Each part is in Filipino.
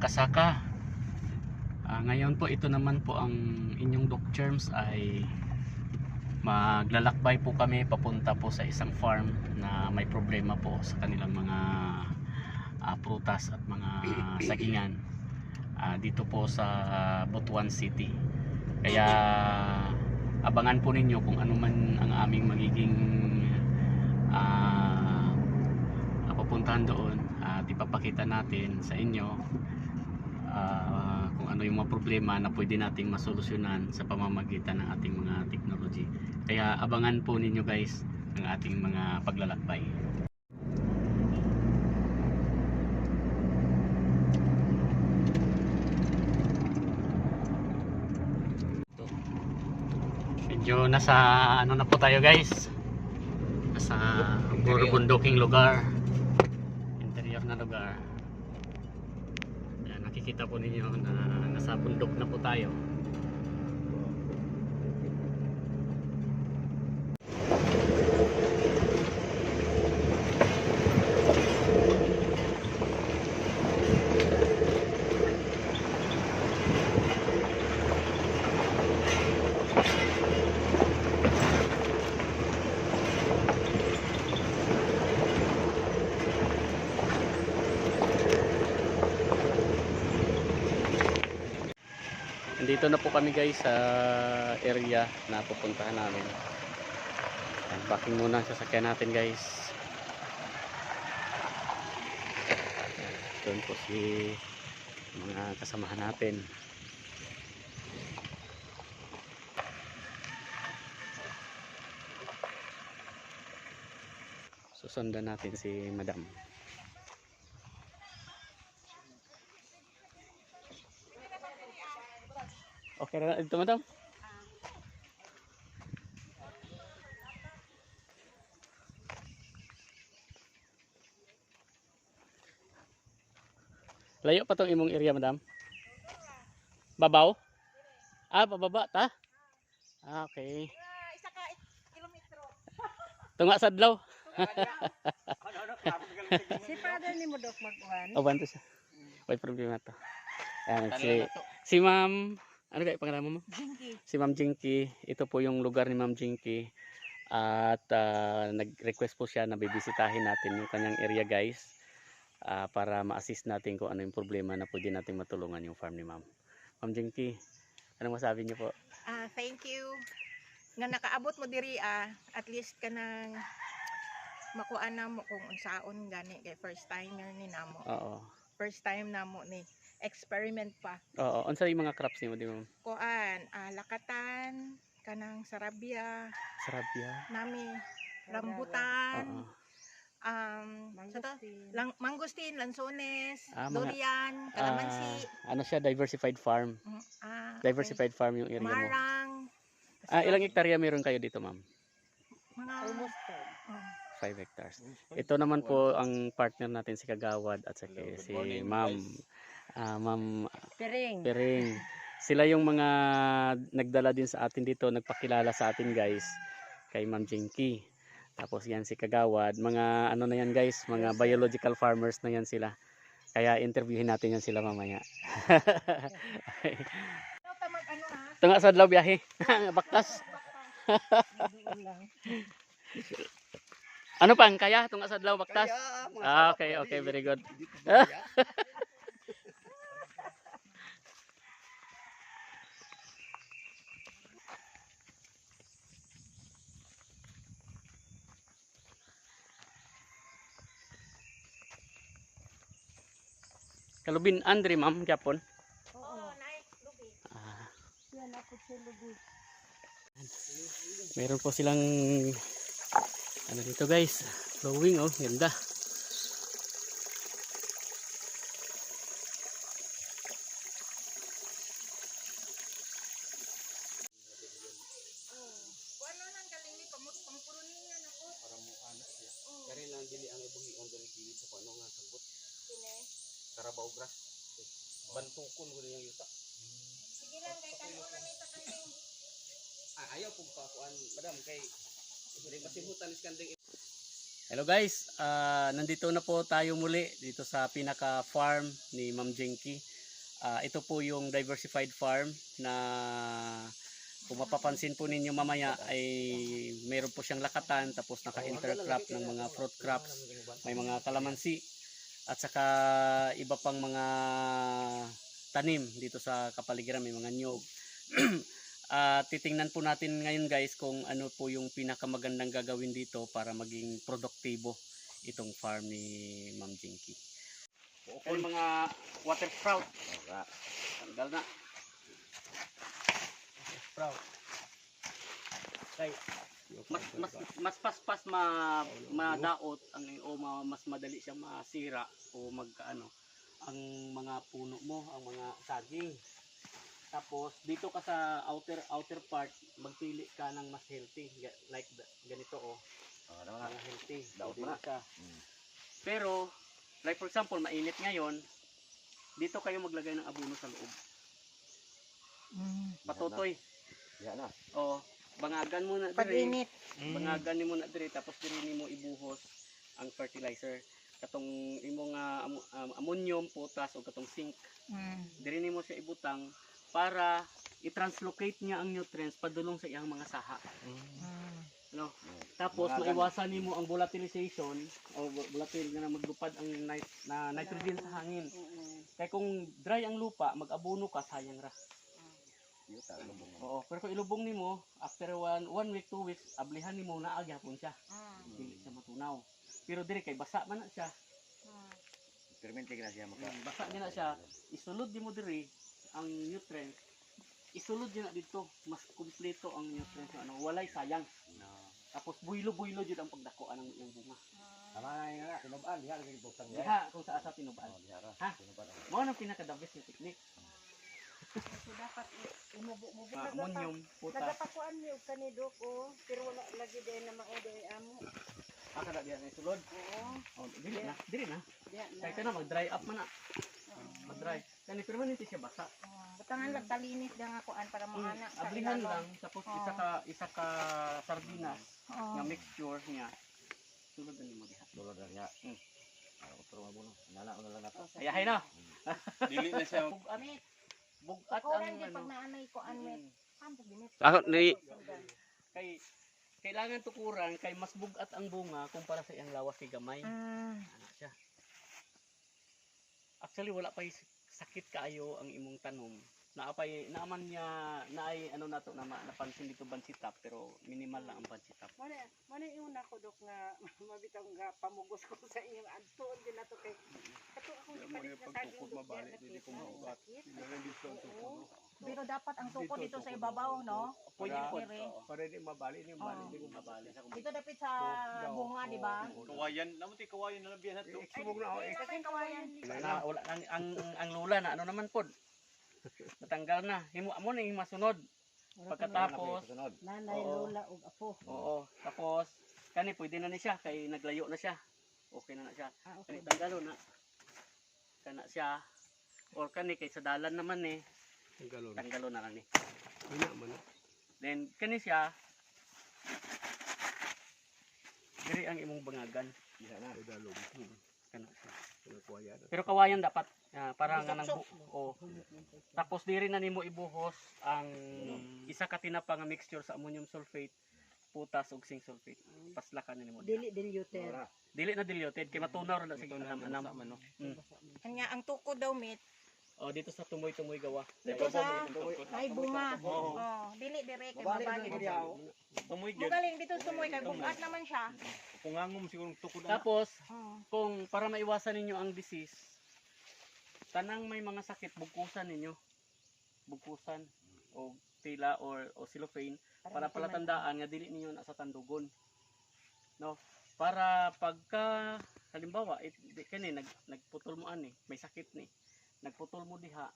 kasaka. Ah, ngayon po ito naman po ang inyong Doc Germs ay maglalakbay po kami papunta po sa isang farm na may problema po sa kanilang mga ah, prutas at mga sagingan Ah, dito po sa Butuan City. Kaya abangan po ninyo kung ano man ang aming magiging ah, papuntahan doon at ipapakita natin sa inyo ah, kung ano yung mga problema na pwede nating masolusyonan sa pamamagitan ng ating mga technology. Kaya abangan po ninyo guys ang ating mga paglalakbay. Medyo nasa ano na po tayo guys. Nasa burubunduking lugar. Interior na lugar. Ayan, nakikita po ninyo na nasa bundok na po tayo. Nandito na po kami guys sa area na pupuntahan namin. Packing muna ang sasakyan natin guys. Doon po si mga kasamahan natin. Susundan natin si Madam. Okay na ito Madam? Layo pa tong imong area, madam? Babaw? Ah, pababa ta? Ah, okay. isa ka kilometro. Tunga sa adlaw. Si father ni mo dok mag-uwan. O, banto siya. May problema to. Ayan, si, si ma'am, ano kaya pangalan mo? Jinky. Si ma'am Jinky. Ito po yung lugar ni ma'am Jinky. At ah, nag-request po siya na bibisitahin natin yung kanyang area guys. ah, para ma-assist natin kung ano yung problema na pwede natin matulungan yung farm ni ma'am. Ma'am Jinky, anong masabi niyo po? Ah, thank you. Nga nakaabot mo diri ah, at least ka nang makuha na mo kung unsaon gani kay first timer ni namo. Oo. First time namo ni experiment pa. Oo, unsa yung mga crops niyo, di ma'am? Kuan, ah, lakatan, kanang sarabia, Sarabia. nami rambutan, Oo. um, sa to? lang, mangustin, lansones, Ah, mga- durian, kalamansi, Ah, ano siya, diversified farm. mm, ah, Diversified farm yung okay. area mo. marang, Ah, ilang hektarya meron kayo dito, ma'am? mga oh, 5 hectares. Ito naman po ang partner natin si Kagawad at saka si Ma'am ah, Ma'am Piring. Pering. Sila yung mga nagdala din sa atin dito, nagpakilala sa atin guys kay Ma'am Jinky. Tapos yan si Kagawad, mga ano na yan guys, mga biological farmers na yan sila. Kaya interviewin natin yan sila mamaya. ano ha? Ito nga sa adlaw biyahe. Baktas. Ano pang kaya? Ito nga sa adlaw baktas. Ah, okay, okay, very good. Kalubin Andre ma'am Japon. Oo, nice. Lubi. Ah, Yan ako sa lubi. meron po silang ano dito guys, flowing oh, ganda. Kung ano nang galing ni pamut pampuro niya na po. Para mo anak siya. Kaya lang dili ang ibang ang dali kilit sa ano nga sabot. Kine. Karabaw grass. Bantukon ko yung yuta. Sige lang kay kayo lang ita kayo. Ah, ayaw pong pakuan, madam kay Hindi masimutan is kanding Hello guys, Ah, nandito na po tayo muli dito sa pinaka farm ni Ma'am Jenky. Ah, ito po yung diversified farm na kung mapapansin po ninyo mamaya ay meron po siyang lakatan tapos naka-intercrop ng mga fruit crops, may mga kalamansi at saka iba pang mga tanim dito sa kapaligiran, may mga nyog. Ah, titingnan po natin ngayon guys kung ano po yung pinakamagandang gagawin dito para maging produktibo itong farm ni Ma'am Jinky. Okay. mga water sprout. Tanggal na. Sprout. Kay mas mas mas paspas ma madaot ang o ma, mas madali siyang masira o magkaano ang mga puno mo, ang mga saging. Tapos dito ka sa outer outer part, magpili ka ng mas healthy like ganito oh, mga healthy. Daot mo na. ka. Pero like for example, mainit ngayon, dito kayo maglagay ng abono sa loob. Mm. Patutoy. Yan na. O bangagan mo na Pag dire. init. Bangagan nimo na dire tapos dire nimo ibuhos ang fertilizer katong imong um, ammonium, potas o katong zinc Mm. diri nimo siya ibutang para i-translocate niya ang nutrients padulong sa iyang mga saha. Mm. No? Tapos maiwasan nimo ang volatilization o vo- volatile nga na maglupad ang nit na nitrogen sa hangin. Kaya kung dry ang lupa, mag-abono ka sayang ra. Yuta, lubong mo. Oo, pero kung ilubong nimo after one, one week, two weeks, ablihan nimo na agyapon siya. Dili siya matunaw. Pero diri kay basa man na siya. Permente na siya maka. Mm, Basa niya na siya. Isulod nimo diri ang nutrients. Isulod niya na dito, mas kumpleto ang nutrients ano, walay sayang. Tapos buylo-buylo jud ang pagdakoan ng iyang bunga. Tama na yun na. Tinubaan. Diha lagi butang diha. Diha kung sa asa tinubaan. Oh, diha ra. Ha? Tinubaan ang- Mao nang pinaka the best na technique. So dapat imubo-mubo Ah, ammonium, potas. Nagapakuan niyo kanidok ko, pero wala lagi din na mauday amo. Aka na diha na sulod. Oo, Oh, dili na, dili na. diya na. Kaya ka na mag-dry up man na. Mag-dry. Kani permanente siya basa. Butangan lang talinis lang ako an para Mm, mga anak ilalim. lang tapos isa ka isa ka sardinas nga mixture niya. Sulod na nimo diha. Dulod na niya. Mm. Ah, utro mo muna. Nana na lang nato. Ayahay na. Dili na siya. Bugat. Bugat Ako ang lang din pag ano. naanay ko an. Mm. Kampo ginit. Ako ni kay kailangan tukuran kay mas bugat ang bunga kumpara sa iyang lawas kay gamay. Mm. Ana siya. Actually wala pa sakit kaayo ang imong tanom. Naapay naaman niya naay ano nato na ma- napansin dito bansitap pero minimal lang ang bansitap. Muna, muna yung una ko dok nga mabitaw nga pamugos ko sa inyong adtuon din nato kay kato na pagtukod saging dok mabalik, diya, dili ko maugat. sakit. Dili dito ang tukod. Oo. Pero dapat ang tuko Dito, sa ibabaw, no? Pwede po. Para di mabali ni mabali Oo. di ko mabali. Dito dapat sa bunga, di ba? Kawayan, naman ti kawayan na labihan nato. Eksibog na ako. eh. Sa kawayan. Na, wala, ang, ang lula na ano naman pod. Natanggal na. Himo amo na yung masunod. Pagkatapos. Nanay, Oo. lola ug apo. oo, tapos kani pwede na ni siya kay naglayo na siya. Okay na na siya. Ah, Kani okay. tanggalo na. Kana siya. Or kani kay sa dalan naman eh. Ang galon. Tanggalo na lang ni. Ina man. Then kani siya. Diri ang imong bangagan. Diha na. Hmm. Kana siya. Pero kawayan dapat ah, para nga nang oh. Tapos diri na nimo ibuhos ang isa ka tinapa nga mixture sa ammonium sulfate, potas ug zinc sulfate. Paslakan nimo. Dili diluted. Dili na diluted kay matunaw ra na sa anam anam. Mm. Kanya ang tuko daw met. Oh dito sa tumoy-tumoy gawa. Dito sa ay bunga. Oh, dili dire kay na diha. Tumoy Mugaling dito sumoy kay bugat naman siya. Kungangom siguro tukod na. Tapos Oh. kung para maiwasan ninyo ang disease, tanang may mga sakit bugkusan ninyo. Bugkusan o tila or o cellophane para palatandaan nga dili ninyo na sa tandugon. No? Para pagka halimbawa it, di, kani nag nagputol mo ani, may sakit ni. Nagputol mo diha,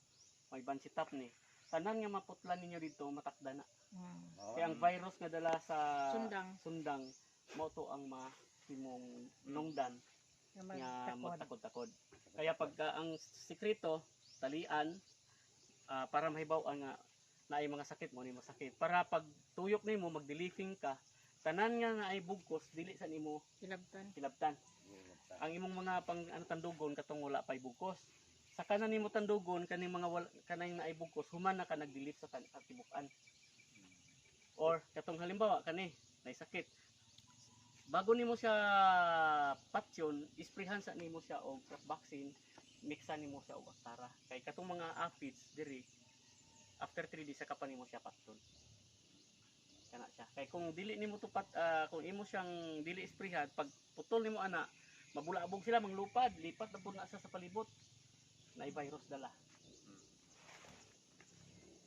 may bansitap ni. Tanan nga maputlan ninyo dito matakda na. Mm. Kaya ang virus nga dala sa Sundang. sundang mo to ang mahimong nungdan nga magtakod-takod. Kaya pagka ang sikreto talian ah, para mahibaw nga na ay mga sakit mo ni masakit. Para pag tuyok nimo magdelifing ka tanan nga na ay bugkos dili sa nimo Hilabtan. hilabtan. Ang imong mga pang ano tandugon katong wala pay bugkos. Sa kanan nimo tandugon kaning mga wala, kanay na ay bugkos human na ka nagdilip sa sa tibukan. Or katong halimbawa kani nay sakit. Bago nimo siya patyon, isprehan sa nimo siya og crop vaccine, mixan nimo siya og aktara. Kay katong mga aphids diri after 3 days sa kapan nimo siya patyon. Kana siya. Kay kung dili nimo tupat ah, kung imo siyang dili isprehan, pag putol nimo ana, mabulabog sila manglupad, lipat na pud na sa palibot. Na virus dala.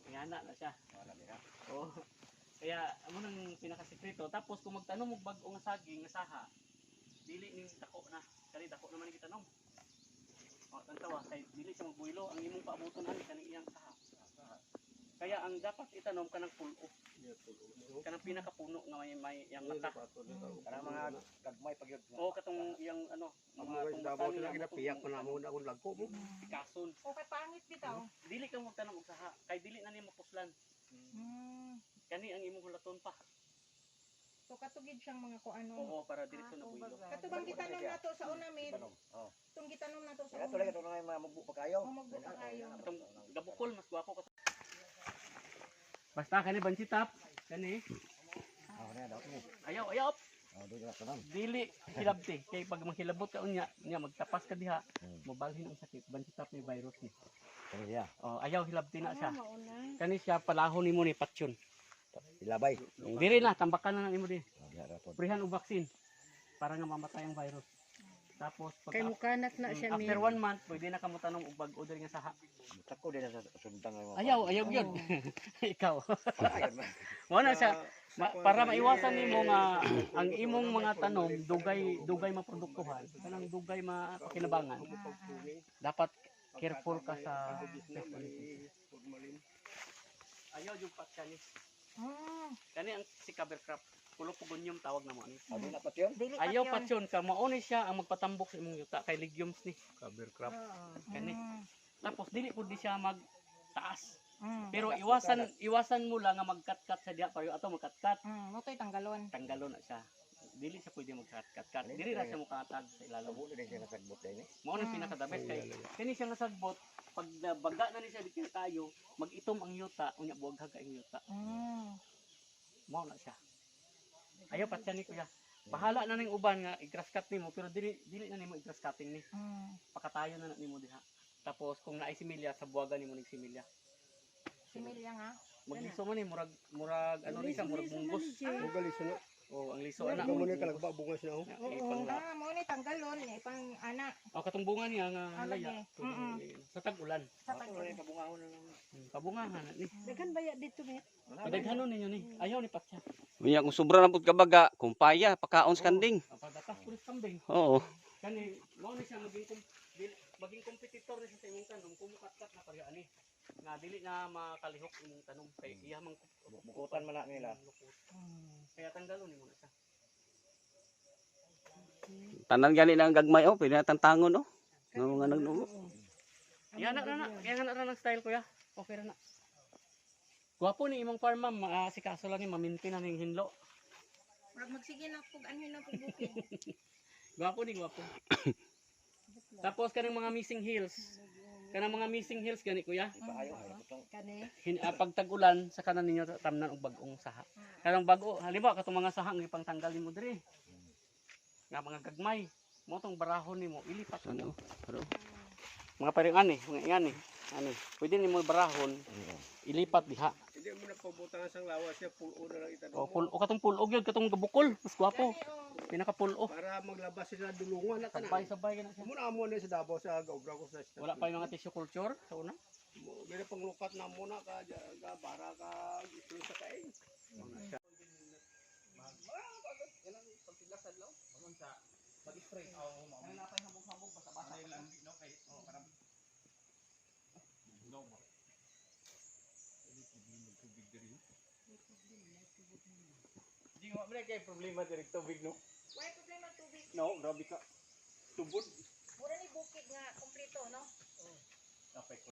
Kaya na na siya. Wala nila. Oo. Kaya amo nang pinakasekreto. Tapos kung magtanom mo bag-o nga saging nga saha, dili ning dako na. Kani dako naman ni gitanong. O tantawa kay dili siya magbuilo ang imong paabuton ani kani iyang saha. Kaya ang dapat itanom kanang pulo, kanang pinakapuno nga may may yang mata. Karang mga gagmay pag yun. O katong iyang ano, mga tumbatan sila nga, ginapiyak pa na mo na akong lagko mo. kason. Okay, pangit bitaw. Dili ka magtanom og saha kay dili na nimo puslan. Kani ang imong hulaton pa. So katugid siyang mga ko ano. Oo, para diretso na builo. Katubang gitanom nato sa unamin. Tanong. Oh. Itong gitanom nato sa Kaya tuloy unamin. ka tuloy mga magbu pa kayo. Oh, magbu pa kayo. Katong gabukol mas gwapo ka. Basta kani bansitap, kani Oh, na daw ni. ayaw ayaw Oh, tanan. dili hilabti kay pag manghilabot ka unya nya magtapas ka diha Hmm. mobalhin ang sakit bansitap may virus ni. Kani siya. Oh, ayaw hilabti na siya. Kani siya palahon nimo ni patsyon. Ilabay. Diri na tambakan na nimo di. Diha ra pod. Prihan og vaccine para nga mamatay ang virus. Tapos pag Kay mukanat na siya after one month pwede na kamo tanom og bag-o diri nga saha. Tako din sa sundang mo. Ayaw, ayaw gyud. Ikaw. Mo na siya Ma- para maiwasan nimo nga ang imong mga tanom dugay dugay maproduktuhan kanang dugay mapakinabangan dapat careful ka sa ayaw yung patkanis Hmm. kani ang si cover crop pulo pugonyum tawag na mo ani Ano na pat yun? Dili ayaw pat patyon ka mao ni siya ang magpatambok sa imong yuta kay legumes ni Cover crop. kani Hmm. tapos dili pud di siya mag taas Hmm. pero iwasan iwasan mo lang nga magkat-kat sa diha payo ato magkat-kat Hmm. Motoy tanggalon. tanggalon na siya dili siya pwede magkat-kat dili ra siya mukatag sa ilalim din siya nasagbot din eh. Mao nang Mm. pinaka the best kay kini siya nasagbot pag nabaga na ni siya dito tayo mag-itom ang yuta. Unya buwag ang yuta. Hmm. mao na siya. Ayaw pa siya ni kuya. Bahala na ning uban nga i-grass cut nimo pero dili dili na nimo i-grass cutting ni. Hmm. pakatayo na na nimo diha. Tapos kung naay similya sa buwagan nimo ning similya Similya nga. magliso man ni murag murag ano ni siya murag munggos. Ang galis na. o ang liso ana Ikaw mo na kalagba bungas na ako. ipang la Ah, mo ni tanggalon ni pang ana o katong bunga niya nga Ah, laya. Mm-mm. sa tag-ulan sa na pabungahon na. Hmm, kabungahan ni Daghan baya dito met. Kadaghanon ninyo ni. Ayaw ni Patya. Unya kung sobra na pud kabaga, kumpaya, pakaon sa kanding. Pagdatas pulis kambing. Oo. Kani, mao ni siya maging kom, dili, maging kompetitor ni siya sa imong tanom kung mukat-kat na pagya ani. Nga dili na makalihok imong tanom kay iya mang Bukutan man na nila. Hmm. Kaya tanggalon nimo na siya. Tanan gani na ang gagmay oh, pwede na tantangon oh. Nga mga nagnuo. Iya na na na, kaya na na style ko ya. Okay ra na. Gwapo ni imong farm ma'am, maasikaso lang ni mamintin na ning hinlo. Murag magsige na pug anhin na pug bukid. Gwapo ni gwapo. Tapos kanang mga missing hills. Kanang mga missing hills gani kuya. Putong. Kani. hin, ah, pag tag-ulan sa kanan ninyo tamnan og bag-ong saha. Kanang bago, halimbawa katong mga saha nga ipang tanggal nimo diri. Nga mga gagmay, mo tong barahon nimo ilipat Ano? mo. Pero Mga paring ani, mga ingani. Ani, pwede nimo barahon ilipat diha. Hindi mo na pabutangan sang lawas siya pulo na lang itanong O mo. pul o katong pulog yun, katong gabukol, mas gwapo. Pinaka pulo. Para maglabas sila dulungan na tanan. Sabay-sabay ka na siya. Muna amo na sa Davao sa gaubra ko sa Wala pa yung mga tissue culture sa una. Bila panglukat na muna ka ka bara ka ito sa kain. Di mo man kay problema diri tubig no. Why problema tubig? No, grabe ka. Tubod. Mura ni bukid nga kompleto no. Kapay ko